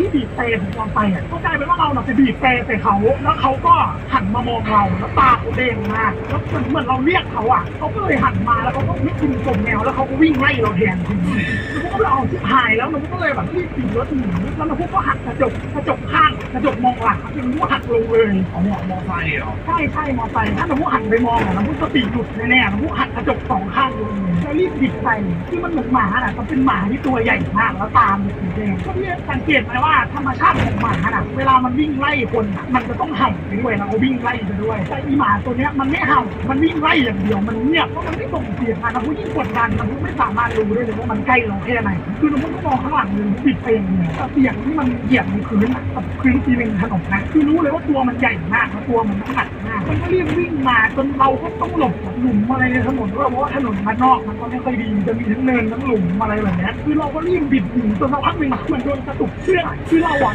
ที่บีบแต่ของเราไปอะก็กลายเป็นว่าเราน่ะไปบีบแต่ใส่เขา แล้วเขาก็หันมามองเราแล้วตาเขาแดงมากแล้วเหมือนเหมือนเราเรียกเขาอะเขาก็เลยหันมาแล้วเขาก็นึกถึงสมแนวแล้วเขาก็วิ่งไล่เราแทนทีนี้แล้วกก็เลยเอาชิบหายแล้วมันก็เลยแบบรีบขี่รถหนีแล้วมันพวกก็หักกระจกกระจกข้างกระจกมองหลังมันก็หักลงเลยเอาหัวมอไซค์เหรอใช่ใช่มอไซค์ถ้าเราพูหันไปมองอะเราพูสติหลุดแน่ๆเราพูหันกระจกสองข้างลงเลยแล้วรีบบิดใส่ที่มันเหมือนหมาน่ะมันเป็นหมาที่ตัวใหญ่มากแล้วตามสีแดงก็พี่สังเกตไหมว่าธรรมชาติของหมาน่ะเวลามันวิ่งไล่คนมันจะต้องเห่าไปด้วยแล้วก็วิ่งไล่ไปด้วยแต่อีหมาตัวเนี้ยมันไม่เห่ามันวิ่งไล่อย่างเดียวมันเงียบเพราะมันไม่ส่งเสียงอะนะผู้ยิ่งกดดันมันไม่สามารถรู้ได้เลยว่ามันใกล้เราแค่ไหนคือเราก็มองข้างหลังเลยปิดเพลงเนี่ยแต่เสียงที่มันเหยียบในพื้นอะกับพื้นทีเมนถนนนะคือรู้เลยว่าตัวมันใหญ่มากตัวมันหนักมากมันก็รีบวิ่งมาจนเราก็ต้องหลบหลุมอะไรในถนนด้วยเพราะว่าถนนมันนอกมันก็ไม่ค่อยดีจะมีทั้งเนินทั้งหลุมอะไรแบบเนี้ยคือเราก็รีบบิดหนีจนสักพักหนึ่งมันโดนกระตุกเชือกคือเราอะ